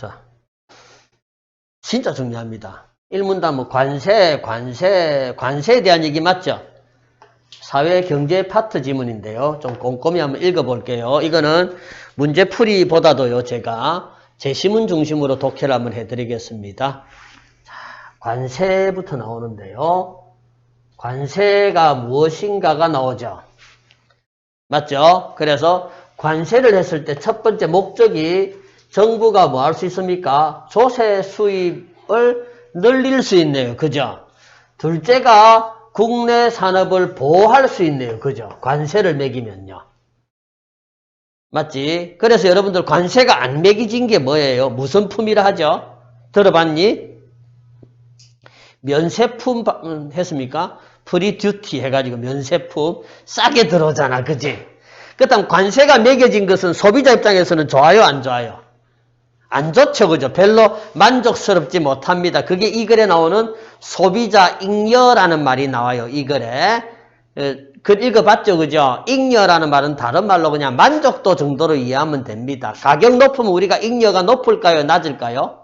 자. 진짜 중요합니다. 일문단 뭐 관세, 관세, 관세에 대한 얘기 맞죠? 사회 경제 파트 지문인데요. 좀 꼼꼼히 한번 읽어볼게요. 이거는 문제풀이보다도요, 제가 제시문 중심으로 독해를 한번 해드리겠습니다. 자, 관세부터 나오는데요. 관세가 무엇인가가 나오죠. 맞죠? 그래서 관세를 했을 때 첫 번째 목적이 정부가 뭐 할 수 있습니까? 조세 수입을 늘릴 수 있네요. 그죠? 둘째가 국내 산업을 보호할 수 있네요. 그죠? 관세를 매기면요. 맞지? 그래서 여러분들 관세가 안 매기진 게 뭐예요? 무슨 품이라 하죠? 들어봤니? 면세품 바- 음, 했습니까? 프리듀티 해가지고 면세품 싸게 들어오잖아. 그지? 그 다음 관세가 매겨진 것은 소비자 입장에서는 좋아요? 안 좋아요? 안 좋죠. 그죠? 별로 만족스럽지 못합니다. 그게 이 글에 나오는 소비자 잉여라는 말이 나와요. 이 글에. 에, 글 읽어봤죠. 그죠? 잉여라는 말은 다른 말로 그냥 만족도 정도로 이해하면 됩니다. 가격 높으면 우리가 잉여가 높을까요? 낮을까요?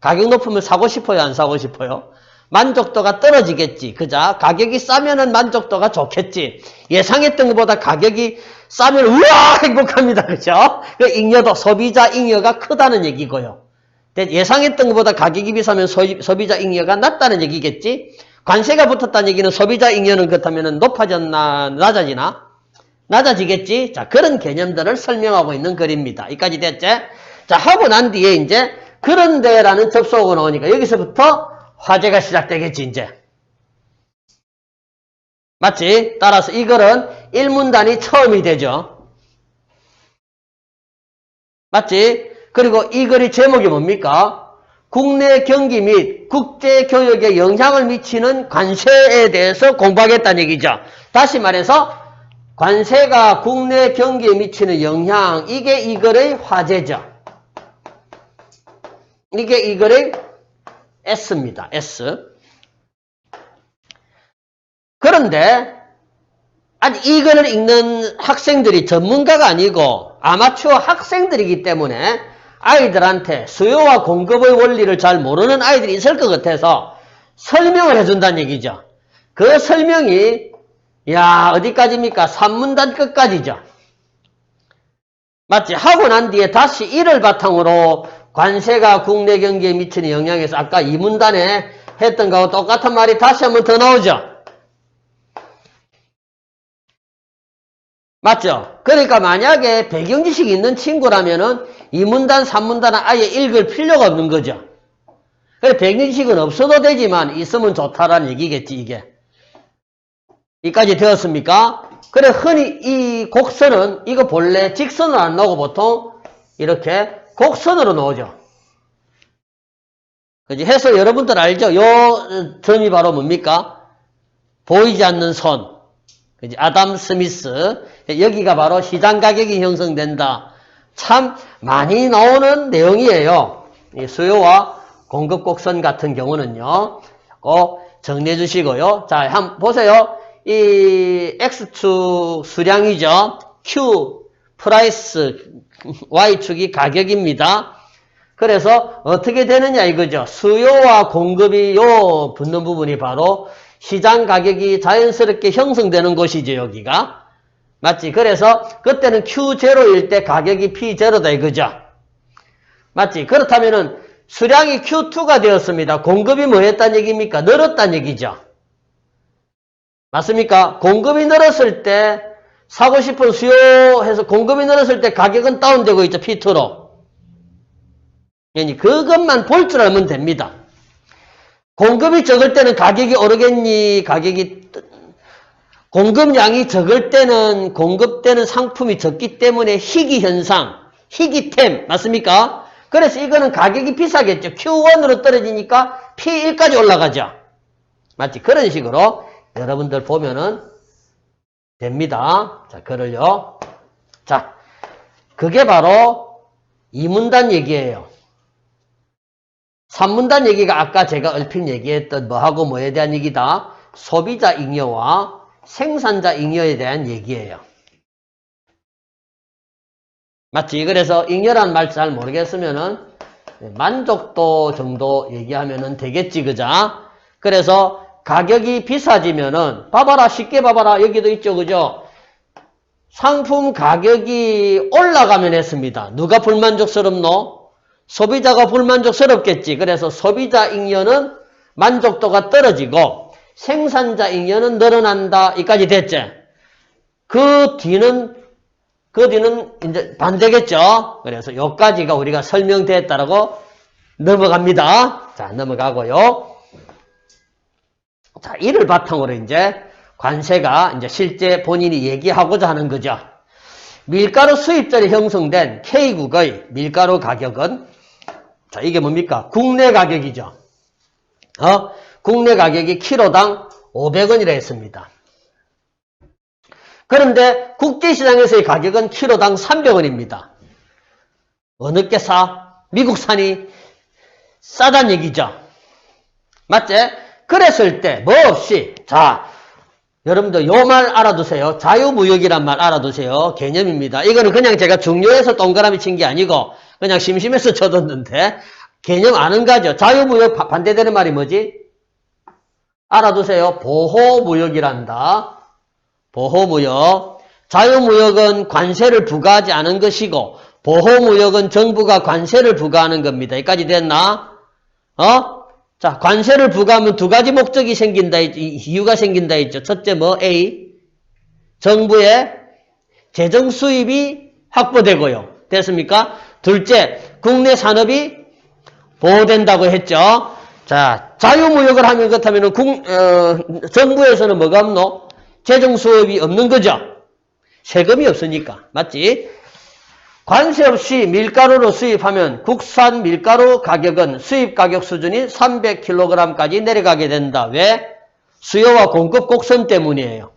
가격 높으면 사고 싶어요? 안 사고 싶어요? 만족도가 떨어지겠지. 그자? 가격이 싸면은 만족도가 좋겠지. 예상했던 것보다 가격이 싸면 우와 행복합니다. 그죠? 그 잉여도 소비자 잉여가 크다는 얘기고요. 예상했던 것보다 가격이 비싸면 소, 소비자 잉여가 낮다는 얘기겠지? 관세가 붙었다는 얘기는 소비자 잉여는 그렇다면 높아졌나 낮아지나? 낮아지겠지? 자, 그런 개념들을 설명하고 있는 글입니다. 이까지 됐지? 자, 하고 난 뒤에 이제 그런데라는 접속어가 나오니까 여기서부터 화제가 시작되겠지, 이제. 맞지? 따라서 이 글은 일문단이 처음이 되죠. 맞지? 그리고 이 글의 제목이 뭡니까? 국내 경기 및 국제 교역에 영향을 미치는 관세에 대해서 공부하겠다는 얘기죠. 다시 말해서 관세가 국내 경기에 미치는 영향 이게 이 글의 화제죠. 이게 이 글의 S입니다. S. 그런데 아니 이 글을 읽는 학생들이 전문가가 아니고 아마추어 학생들이기 때문에 아이들한테 수요와 공급의 원리를 잘 모르는 아이들이 있을 것 같아서 설명을 해준다는 얘기죠. 그 설명이 야 어디까지입니까? 산문단 끝까지죠. 맞지? 하고 난 뒤에 다시 이를 바탕으로 관세가 국내 경기에 미치는 영향에서 아까 이문단에 했던 거하고 똑같은 말이 다시 한번 더 나오죠. 맞죠? 그러니까 만약에 배경 지식이 있는 친구라면은 이문단, 삼문단은 아예 읽을 필요가 없는 거죠. 그래 배경 지식은 없어도 되지만 있으면 좋다라는 얘기겠지 이게. 이까지 되었습니까? 그래 흔히 이 곡선은 이거 본래 직선으로 안 나오고 보통 이렇게 곡선으로 나오죠. 그지? 해서 여러분들 알죠? 요 점이 바로 뭡니까? 보이지 않는 선. 그지? 아담 스미스. 여기가 바로 시장 가격이 형성된다. 참 많이 나오는 내용이에요. 이 수요와 공급 곡선 같은 경우는요. 꼭 정리해 주시고요. 자, 한번 보세요. 이 X축 수량이죠. Q, 프라이스, Y축이 가격입니다. 그래서 어떻게 되느냐 이거죠. 수요와 공급이 요 붙는 부분이 바로 시장 가격이 자연스럽게 형성되는 곳이죠, 여기가. 맞지? 그래서 그때는 Q0일 때 가격이 P0다 이거죠. 맞지? 그렇다면은 수량이 Q2가 되었습니다. 공급이 뭐 했단 얘기입니까? 늘었단 얘기죠. 맞습니까? 공급이 늘었을 때 사고 싶은 수요해서 공급이 늘었을 때 가격은 다운되고 있죠. P2로. yani 그것만 볼 줄 알면 됩니다. 공급이 적을 때는 가격이 오르겠니? 가격이 뜨- 공급량이 적을 때는 공급되는 상품이 적기 때문에 희귀 현상, 희귀템 맞습니까? 그래서 이거는 가격이 비싸겠죠. Q1으로 떨어지니까 P1까지 올라가죠. 맞지? 그런 식으로 여러분들 보면은 됩니다. 자, 그를요. 자, 그게 바로 이문단 얘기예요. 삼문단 얘기가 아까 제가 얼핏 얘기했던 뭐하고 뭐에 대한 얘기다. 소비자 잉여와 생산자 잉여에 대한 얘기예요. 맞지? 그래서 잉여란 말 잘 모르겠으면은 만족도 정도 얘기하면은 되겠지, 그자? 그래서 가격이 비싸지면은, 봐봐라, 쉽게 봐봐라, 여기도 있죠, 그죠? 상품 가격이 올라가면 했습니다. 누가 불만족스럽노? 소비자가 불만족스럽겠지. 그래서 소비자 잉여는 만족도가 떨어지고 생산자 잉여는 늘어난다. 이까지 됐지. 그 뒤는 그 뒤는 이제 반대겠죠. 그래서 여기까지가 우리가 설명됐다라고 넘어갑니다. 자, 넘어가고요. 자, 이를 바탕으로 이제 관세가 이제 실제 본인이 얘기하고자 하는 거죠. 밀가루 수입자리 형성된 K국의 밀가루 가격은 자, 이게 뭡니까? 국내 가격이죠. 어? 국내 가격이 키로당 500원이라 했습니다. 그런데 국제시장에서의 가격은 키로당 300원입니다. 어느 게 싸? 미국산이 싸단 얘기죠. 맞지? 그랬을 때 뭐 없이 자 여러분들 요 말 알아두세요. 자유무역이란 말 알아두세요. 개념입니다. 이거는 그냥 제가 중요해서 동그라미 친 게 아니고 그냥 심심해서 쳐뒀는데 개념 아는 가죠. 자유무역 바- 반대되는 말이 뭐지? 알아두세요. 보호무역이란다. 보호무역. 자유무역은 관세를 부과하지 않은 것이고 보호무역은 정부가 관세를 부과하는 겁니다. 여기까지 됐나? 어? 자, 관세를 부과하면 두 가지 목적이 생긴다, 이유가 생긴다 했죠. 첫째 뭐, A. 정부의 재정 수입이 확보되고요. 됐습니까? 둘째, 국내 산업이 보호된다고 했죠. 자, 자유무역을 하면 그렇다면 국, 어, 정부에서는 뭐가 없노? 재정 수입이 없는 거죠. 세금이 없으니까. 맞지? 관세 없이 밀가루로 수입하면 국산 밀가루 가격은 수입 가격 수준이 300kg까지 내려가게 된다. 왜? 수요와 공급 곡선 때문이에요.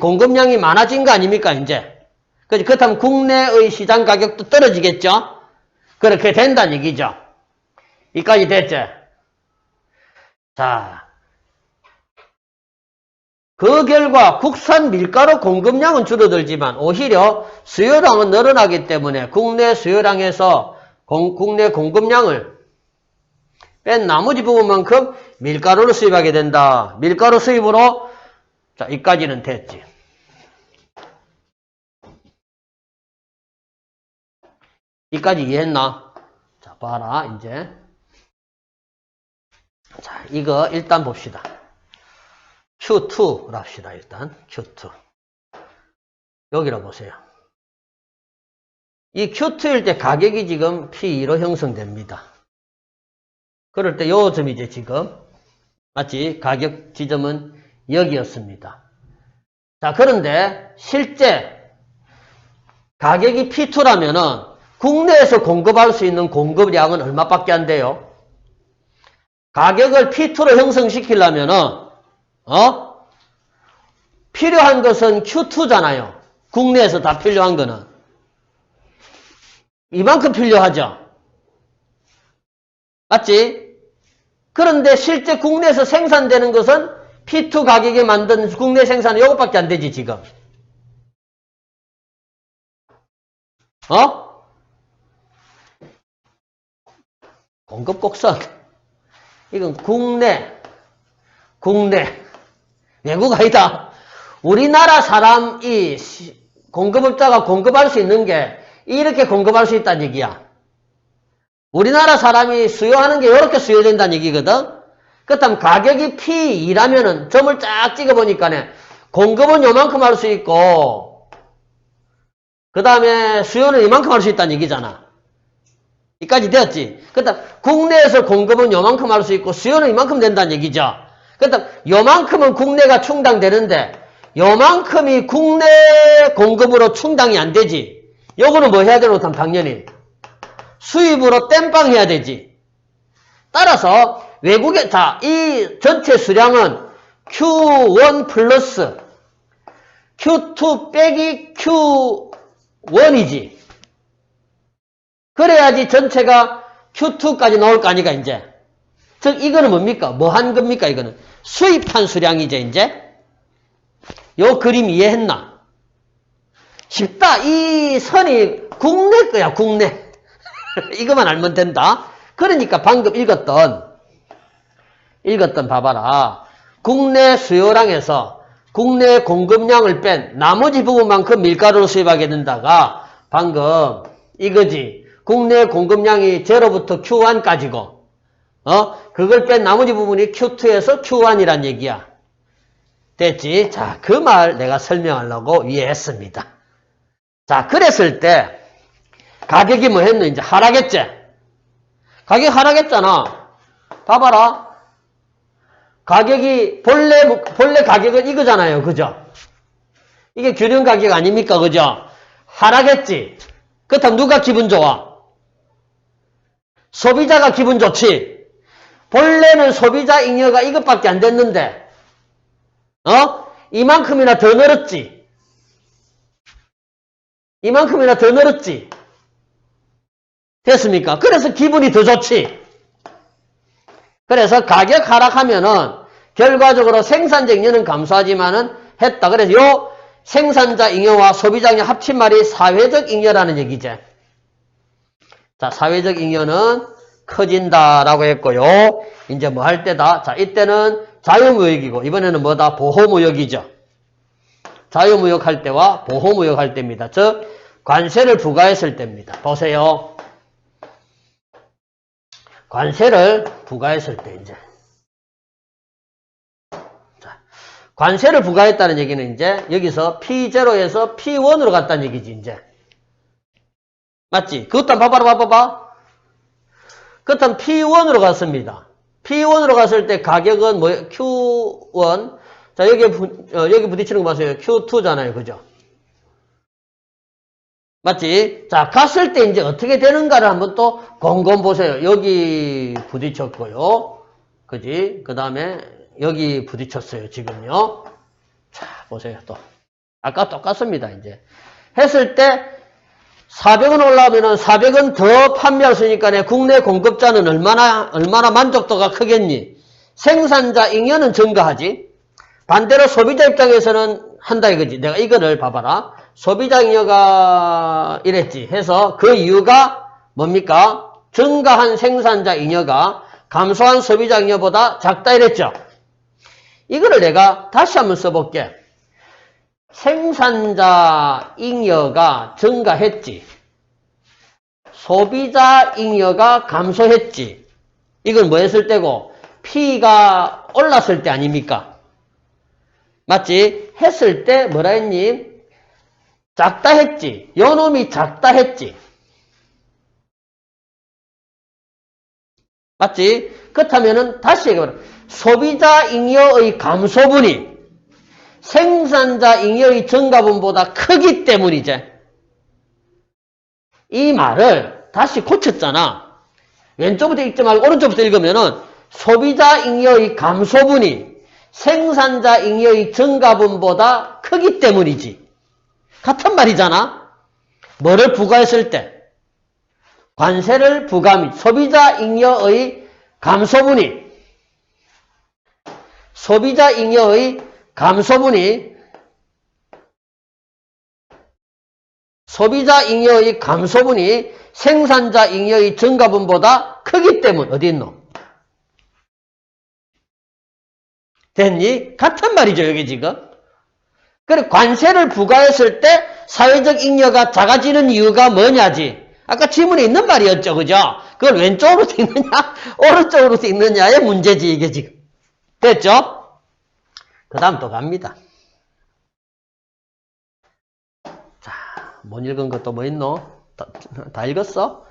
공급량이 많아진 거 아닙니까, 이제? 그렇다면 국내의 시장 가격도 떨어지겠죠? 그렇게 된다는 얘기죠. 이까지 됐죠? 자. 그 결과 국산 밀가루 공급량은 줄어들지만 오히려 수요량은 늘어나기 때문에 국내 수요량에서 공- 국내 공급량을 뺀 나머지 부분만큼 밀가루를 수입하게 된다. 밀가루 수입으로 자, 이까지는 됐지. 이까지 이해했나? 자, 봐라, 이제. 자, 이거 일단 봅시다. Q2라 합시다, 일단. Q2. 여기로 보세요. 이 Q2일 때 가격이 지금 P2로 형성됩니다. 그럴 때 요 점이죠, 지금. 맞지? 가격 지점은 여기였습니다. 자, 그런데 실제 가격이 P2라면은 국내에서 공급할 수 있는 공급량은 얼마밖에 안 돼요? 가격을 P2로 형성시키려면은 어? 필요한 것은 Q2잖아요. 국내에서 다 필요한 거는. 이만큼 필요하죠. 맞지? 그런데 실제 국내에서 생산되는 것은 P2 가격에 만든 국내 생산은 이것밖에 안 되지, 지금. 어? 공급 곡선. 이건 국내, 국내. 외국 아니다. 우리나라 사람이 시- 공급업자가 공급할 수 있는 게 이렇게 공급할 수 있다는 얘기야. 우리나라 사람이 수요하는 게 이렇게 수요된다는 얘기거든. 그렇다면 가격이 P2라면은 점을 쫙 찍어보니까 공급은 요만큼 할 수 있고 그 다음에 수요는 이만큼 할 수 있다는 얘기잖아. 이까지 되었지. 그렇다면 국내에서 공급은 요만큼 할 수 있고 수요는 이만큼 된다는 얘기죠. 그렇다면 요만큼은 국내가 충당되는데 요만큼이 국내 공급으로 충당이 안 되지. 요거는 뭐 해야 되노? 당연히 수입으로 땜빵 해야 되지. 따라서 외국에 자, 이 전체 수량은 Q1 플러스 Q2 빼기 Q1이지. 그래야지 전체가 Q2까지 나올 거 아니까 이제. 즉 이거는 뭡니까? 뭐 한 겁니까 이거는? 수입한 수량이죠 이제. 요 그림 이해했나? 쉽다. 이 선이 국내 거야 국내. 이것만 알면 된다. 그러니까 방금 읽었던 읽었던 봐봐라. 국내 수요량에서 국내 공급량을 뺀 나머지 부분만큼 밀가루를 수입하게 된다가 방금 이거지. 국내 공급량이 0부터 Q1까지고 어? 그걸 뺀 나머지 부분이 Q2에서 Q1이란 얘기야. 됐지? 자, 그 말 내가 설명하려고 위에 했습니다. 자, 그랬을 때 가격이 뭐 했노? 이제 하락했지? 가격 하락했잖아. 봐봐라. 가격이 본래 본래 가격은 이거잖아요. 그죠? 이게 균형 가격 아닙니까? 그죠? 하락했지. 그렇다면 누가 기분 좋아? 소비자가 기분 좋지. 본래는 소비자 잉여가 이것밖에 안 됐는데 어? 이만큼이나 더 늘었지. 이만큼이나 더 늘었지. 됐습니까? 그래서 기분이 더 좋지. 그래서 가격 하락하면은 결과적으로 생산자 잉여는 감소하지만은 했다. 그래서 요 생산자 잉여와 소비자 잉여 합친 말이 사회적 잉여라는 얘기죠. 자, 사회적 잉여는 커진다라고 했고요. 이제 뭐 할 때다? 자, 이때는 자유무역이고 이번에는 뭐다? 보호무역이죠. 자유무역 할 때와 보호무역 할 때입니다. 즉 관세를 부과했을 때입니다. 보세요. 관세를 부과했을 때 이제 자, 관세를 부과했다는 얘기는 이제 여기서 P0에서 P1으로 갔다는 얘기지 이제 맞지? 그것도 한번 봐봐라 봐봐봐 그렇다면 P1으로 갔습니다. P1으로 갔을 때 가격은 뭐 Q1 자 여기 부, 어, 여기 부딪히는 거 보세요. Q2잖아요. 그죠? 맞지? 자 갔을 때 이제 어떻게 되는가를 한번 또 곰곰 보세요. 여기 부딪혔고요. 그지? 그 다음에 여기 부딪혔어요. 지금요. 자 보세요. 또 아까 똑같습니다. 이제 했을 때 400원 올라오면은 400원 더 판매할 수 있으니까 내 국내 공급자는 얼마나, 얼마나 만족도가 크겠니? 생산자 잉여는 증가하지. 반대로 소비자 입장에서는 한다 이거지. 내가 이거를 봐봐라. 소비자 잉여가 이랬지. 해서 그 이유가 뭡니까? 증가한 생산자 잉여가 감소한 소비자 잉여보다 작다 이랬죠. 이거를 내가 다시 한번 써볼게. 생산자 잉여가 증가했지. 소비자 잉여가 감소했지. 이건 뭐 했을 때고? P가 올랐을 때 아닙니까? 맞지? 했을 때 뭐라 했니? 작다 했지. 요 놈이 작다 했지. 맞지? 그렇다면은 다시 얘기해봐라. 소비자 잉여의 감소분이 생산자 잉여의 증가분보다 크기 때문이지. 이 말을 다시 고쳤잖아. 왼쪽부터 읽지 말고 오른쪽부터 읽으면은 소비자 잉여의 감소분이 생산자 잉여의 증가분보다 크기 때문이지. 같은 말이잖아. 뭐를 부과했을 때? 관세를 부과 및 소비자 잉여의 감소분이 소비자 잉여의 감소분이 소비자 잉여의 감소분이 생산자 잉여의 증가분보다 크기 때문 어디 있노? 됐니? 같은 말이죠 여기 지금. 그래 관세를 부과했을 때 사회적 잉여가 작아지는 이유가 뭐냐지. 아까 지문에 있는 말이었죠, 그죠? 그걸 왼쪽으로 읽느냐, 오른쪽으로 읽느냐의 문제지 이게 지금. 됐죠? 그 다음 또 갑니다. 자, 못 읽은 것도 뭐 있노? 다, 다 읽었어?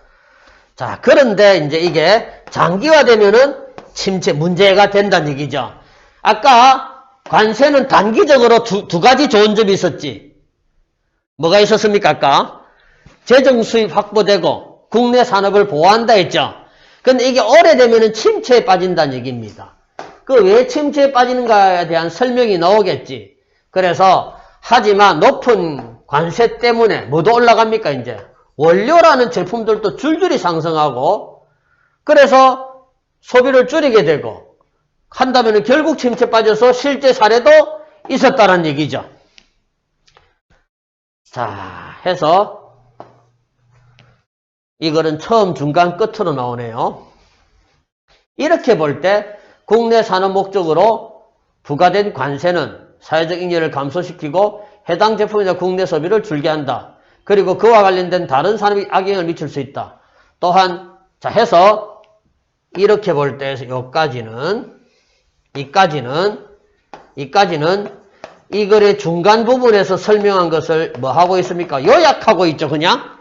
자, 그런데 이제 이게 장기화되면은 침체, 문제가 된다는 얘기죠. 아까 관세는 단기적으로 두, 두 가지 좋은 점이 있었지. 뭐가 있었습니까, 아까? 재정 수입 확보되고 국내 산업을 보호한다 했죠. 근데 이게 오래되면은 침체에 빠진다는 얘기입니다. 그 왜 침체에 빠지는가에 대한 설명이 나오겠지. 그래서 하지만 높은 관세 때문에 뭐도 올라갑니까 이제 원료라는 제품들도 줄줄이 상승하고 그래서 소비를 줄이게 되고 한다면 결국 침체 빠져서 실제 사례도 있었다는 얘기죠. 자 해서 이거는 처음 중간 끝으로 나오네요. 이렇게 볼 때 국내 산업 목적으로 부과된 관세는 사회적 잉여를 감소시키고 해당 제품이나 국내 소비를 줄게 한다. 그리고 그와 관련된 다른 산업에 악영향을 미칠 수 있다. 또한 자 해서 이렇게 볼때 여기까지는 이까지는 이까지는 이 글의 중간 부분에서 설명한 것을 뭐 하고 있습니까? 요약하고 있죠, 그냥.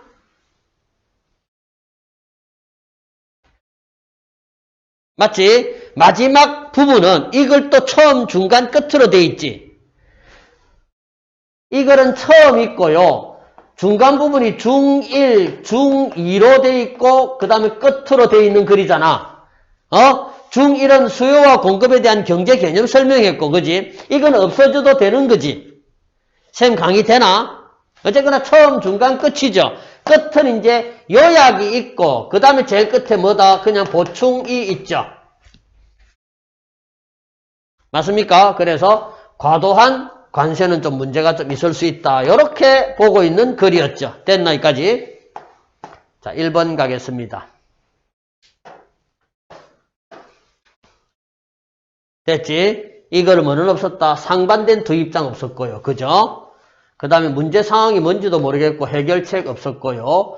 맞지? 마지막 부분은 이걸 또 처음 중간 끝으로 돼 있지. 이글은 처음 있고요. 중간 부분이 중1, 중2로 돼 있고 그 다음에 끝으로 돼 있는 글이잖아. 어? 중1은 수요와 공급에 대한 경제 개념 설명했고 그지? 이건 없어져도 되는 거지. 쌤 강의 되나? 어쨌거나 처음, 중간, 끝이죠. 끝은 이제 요약이 있고 그 다음에 제일 끝에 뭐다? 그냥 보충이 있죠. 맞습니까? 그래서 과도한 관세는 좀 문제가 좀 있을 수 있다. 이렇게 보고 있는 글이었죠. 됐나 여기까지? 자, 1번 가겠습니다. 됐지? 이거는 뭐는 없었다. 상반된 두 입장 없었고요. 그죠? 그 다음에 문제 상황이 뭔지도 모르겠고 해결책 없었고요.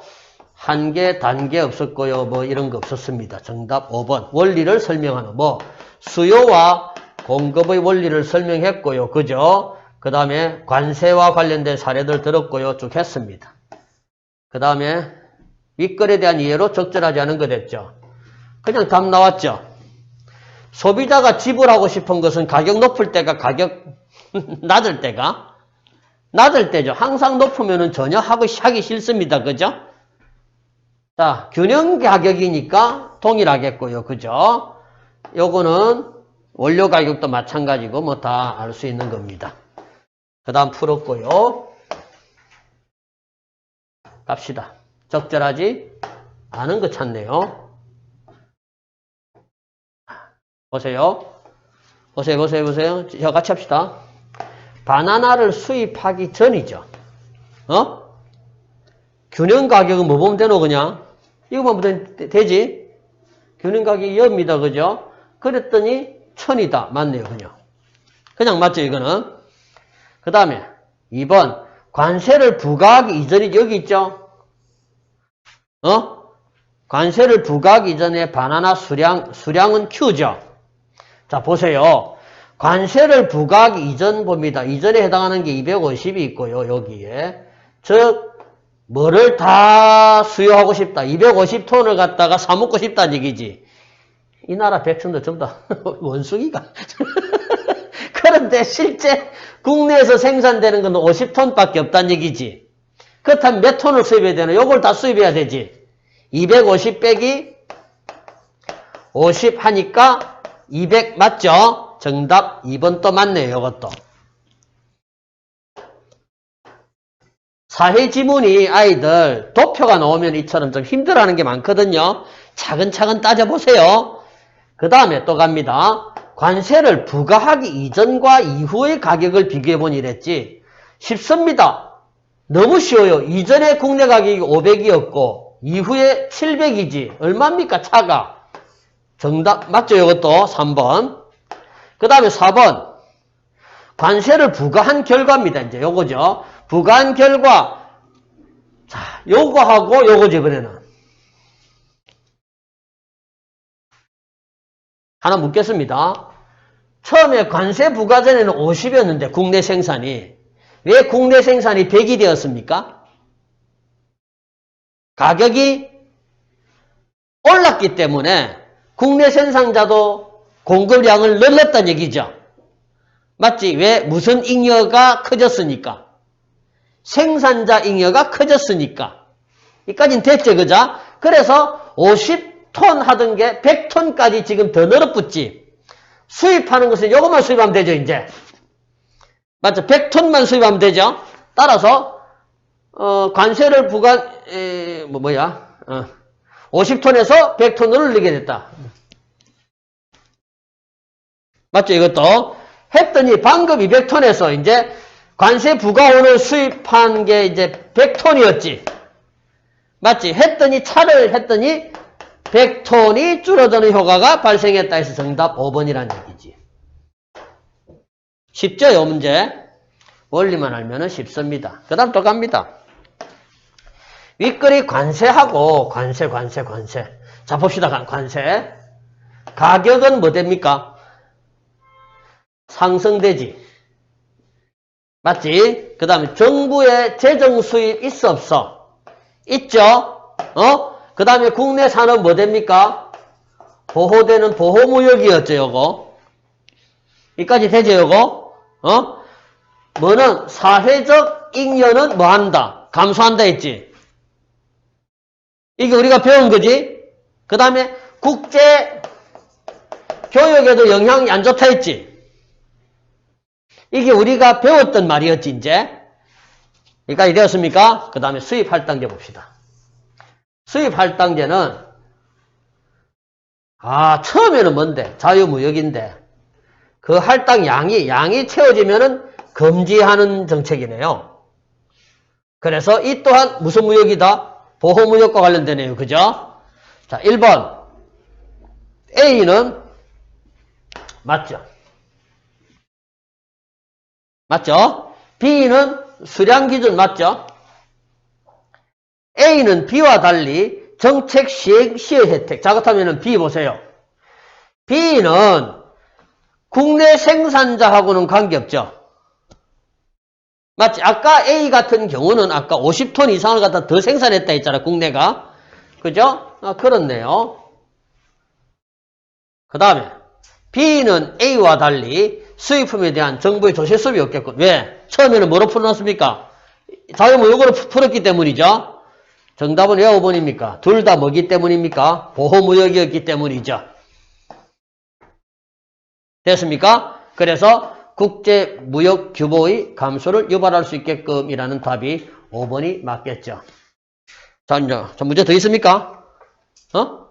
한계, 단계 없었고요. 뭐 이런 거 없었습니다. 정답 5번. 원리를 설명하는 뭐 수요와 공급의 원리를 설명했고요. 그죠? 그 다음에 관세와 관련된 사례들 들었고요. 쭉 했습니다. 그 다음에 윗글에 대한 이해로 적절하지 않은 거 됐죠. 그냥 답 나왔죠. 소비자가 지불하고 싶은 것은 가격 높을 때가 가격 낮을 때가 낮을 때죠. 항상 높으면 전혀 하기, 하기 싫습니다. 그죠? 자, 균형 가격이니까 동일하겠고요. 그죠? 요거는 원료 가격도 마찬가지고 뭐 다 알 수 있는 겁니다. 그 다음 풀었고요. 갑시다. 적절하지 않은 거 찾네요. 보세요. 보세요, 보세요, 보세요. 저 같이 합시다. 바나나를 수입하기 전이죠. 어? 균형 가격은 뭐 보면 되노, 그냥? 이거만 보면 되- 되지? 균형 가격이 엽니다, 그죠? 그랬더니 천이다. 맞네요, 그냥. 그냥 맞죠, 이거는? 그 다음에 2번 관세를 부과하기 이전이 여기 있죠? 어? 관세를 부과하기 이전에 바나나 수량, 수량은 Q죠? 자, 보세요. 관세를 부과하기 이전 봅니다. 이전에 해당하는 게 250이 있고요, 여기에. 즉, 뭐를 다 수요하고 싶다. 250톤을 갖다가 사먹고 싶다는 얘기지. 이 나라 백성들 전부 다 원숭이가. 그런데 실제 국내에서 생산되는 건 50톤밖에 없다는 얘기지. 그렇다면 몇 톤을 수입해야 되나? 요걸 다 수입해야 되지. 250 빼기 50 하니까 200 맞죠? 정답 2번 또 맞네요. 요것도. 사회 지문이 아이들 도표가 나오면 이처럼 좀 힘들어하는 게 많거든요. 차근차근 따져보세요. 그 다음에 또 갑니다. 관세를 부과하기 이전과 이후의 가격을 비교해보니 이랬지. 쉽습니다. 너무 쉬워요. 이전에 국내 가격이 500이었고 이후에 700이지. 얼마입니까 차가? 정답 맞죠? 이것도 3번. 그 다음에 4번. 관세를 부과한 결과입니다. 이제 요거죠. 부과한 결과 자, 요거하고 요거죠, 이번에는. 하나 묻겠습니다. 처음에 관세 부과 전에는 50이었는데 국내 생산이 왜 국내 생산이 100이 되었습니까? 가격이 올랐기 때문에 국내 생산자도 공급량을 늘렸다는 얘기죠. 맞지? 왜? 무슨 잉여가 커졌으니까. 생산자 잉여가 커졌으니까. 이까지는 됐죠, 그죠? 그래서 50 톤 하던 게 100톤까지 지금 더 늘어붙지. 수입하는 것은 이것만 수입하면 되죠, 이제. 맞죠? 100톤만 수입하면 되죠? 따라서, 어, 관세를 부과, 에, 뭐, 뭐야, 어, 50톤에서 100톤을 늘리게 됐다. 맞죠, 이것도? 했더니 방금 200톤에서 이제 관세 부과원을 수입한 게 이제 100톤이었지. 맞지? 했더니 차를 했더니 100톤이 줄어드는 효과가 발생했다 해서 정답 5번이라는 얘기지. 쉽죠, 요 문제? 원리만 알면 쉽습니다. 그 다음 또 갑니다. 윗글이 관세하고 관세, 관세, 관세. 자, 봅시다. 관- 관세. 가격은 뭐 됩니까? 상승되지. 맞지? 그 다음에 정부의 재정 수입 있어 없어? 있죠? 어? 그 다음에 국내 산업 뭐 됩니까? 보호되는 보호무역이었죠, 요거. 이까지 되죠, 요거? 어? 뭐는 사회적 잉여는 뭐 한다? 감소한다 했지? 이게 우리가 배운 거지? 그 다음에 국제 교육에도 영향이 안 좋다 했지? 이게 우리가 배웠던 말이었지, 이제. 여기까지 되었습니까? 그 다음에 수입 할당제 봅시다. 수입 할당제는, 아, 처음에는 뭔데? 자유무역인데, 그 할당 양이, 양이 채워지면은 금지하는 정책이네요. 그래서 이 또한 무슨 무역이다? 보호무역과 관련되네요. 그죠? 자, 1번. A는 맞죠? 맞죠? B는 수량 기준 맞죠? A는 B와 달리 정책 시행 시의 혜택. 자, 그렇다면 B 보세요. B는 국내 생산자하고는 관계없죠. 맞지? 아까 A 같은 경우는 아까 50톤 이상을 갖다 더 생산했다 했잖아, 국내가. 그죠? 아, 그렇네요. 그 다음에 B는 A와 달리 수입품에 대한 정부의 조세수입이 없겠고 왜? 처음에는 뭐로 풀어놨습니까? 자유무역으로 푸- 풀었기 때문이죠. 정답은 왜 5번입니까? 둘 다 뭐기 때문입니까? 보호무역이었기 때문이죠. 됐습니까? 그래서 국제무역 규모의 감소를 유발할 수 있게끔이라는 답이 5번이 맞겠죠. 자, 이제 자, 문제 더 있습니까? 어?